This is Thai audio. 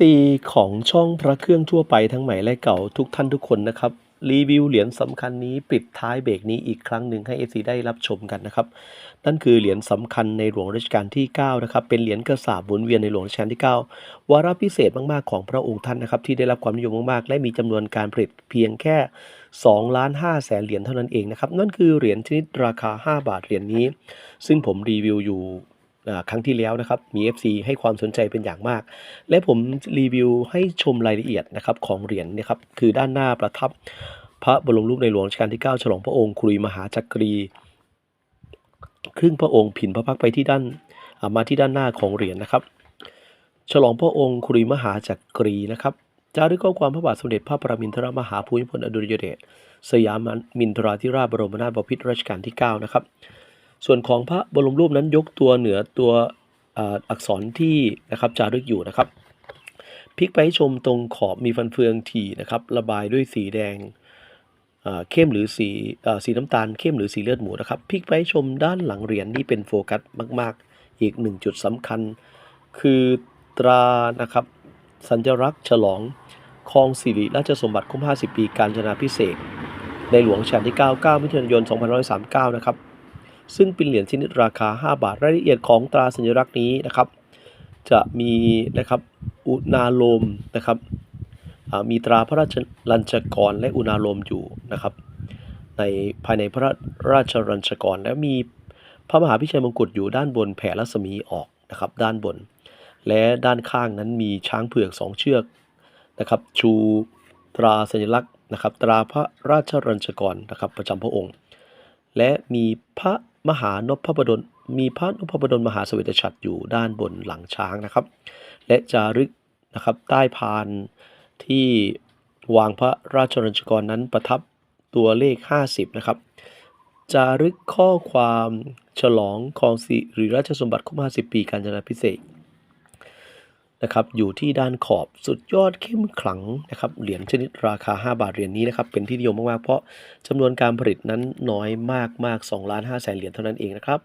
FC ของช่องพระเครื่องทั่วไปทั้งใหม่และเก่าทุกท่านทุกคนนะครับ รีวิวเหรียญสำคัญนี้ปิดท้ายเบรกนี้อีกครั้งหนึ่งให้ FC ได้รับชมกันนะครับ นั่นคือเหรียญสำคัญในหลวงรัชกาลที่ 9 นะครับ เป็นเหรียญกระสาบหมุนเวียนในหลวงรัชกาลที่ 9 วาระพิเศษมากๆของพระองค์ท่านนะครับที่ได้รับความนิยมมากๆ และมีจำนวนการผลิตเพียงแค่2ล้าน5แสนเหรียญเท่านั้นเองนะครับนั่นคือเหรียญชนิดราคา 5 บาทเหรียญนี้ ซึ่งผมรีวิวอยู่ ครั้งที่แล้วนะครับ มี FC ให้ความสนใจเป็นอย่างมาก และผมรีวิวให้ชมรายละเอียดนะครับของเหรียญเนะครับ คือด้านหน้าประทับพระบรมรูปในหลวงรัชกาลที่ 9 ฉลองพระองค์คุรีมหาจักรี ครึ่งพระองค์ผินพระพักไปที่ด้านมาที่ด้านหน้าของเหรียญนะครับ ฉลองพระองค์คุรีมหาจักรีนะครับจารึกข้อความพระบาทสมเด็จพระปรมินทรมหาภูมิพลอดุลยเดชสยามมินทราธิราชบรมนาถบพิตรรัชกาลที่ 9 นะครับ ส่วนของพระบรมรูปนั้นยกตัวเหนือตัวอักษรที่นะครับจารึกอยู่นะครับพลิกไปให้ชมตรงขอบมีฟันเฟืองถี่นะครับระบายด้วยสีแดงเข้มหรือสีอสีน้ำตาลเข้มหรือสีเลือดหมูนะครับพลิกไปให้ชมด้านหลังเหรียญนี่เป็นโฟกัสมากๆ อีกหนึ่งจุดสำคัญ คือตรานะครับสัญลักษณ์ฉลองครองสิริราชสมบัติครบ50 ปีการจนาพิเศษ ในหลวงรัชกาลที่ 9 9 มิถุนายน 2539 นะครับ ซึ่งเป็นเหรียญชนิดราคา 5 บาท รายละเอียดของตราสัญลักษณ์นี้นะครับ จะมีนะครับอุณาโลมนะครับมีตราพระราชลัญจกรและอุณาโลมอยู่นะครับ ในภายในพระราชรัญจกรและมีพระมหาพิชัยมงกุฎอยู่ด้านบนแผ่รัศมีออกนะครับด้านบน และด้านข้างนั้นมีช้างเผือกสองเชือกนะครับชูตราสัญลักษณ์นะครับตราพระราชรัญจกรนะครับประจำพระองค์ และมีพระ มหานพบดลมีพระนพบดลมหาสเวตฉัตรอยู่ด้านบนหลังช้างนะครับ และจารึกนะครับใต้พานที่วางพระราชรัญจกรนั้นประทับตัวเลข 50 นะครับ จารึกข้อความฉลองของสิริราชสมบัติครบ50 ปีการจนาพิเศษ นะครับอยู่ที่ด้านขอบสุดยอดเข้มขลังนะครับเหรียญชนิดราคา 5 บาทเหรียญนี้นะครับเป็นที่นิยมมากๆ เพราะจำนวนการผลิตนั้นน้อยมากๆ2ล้าน5แสนเหรียญเท่านั้นเองนะครับ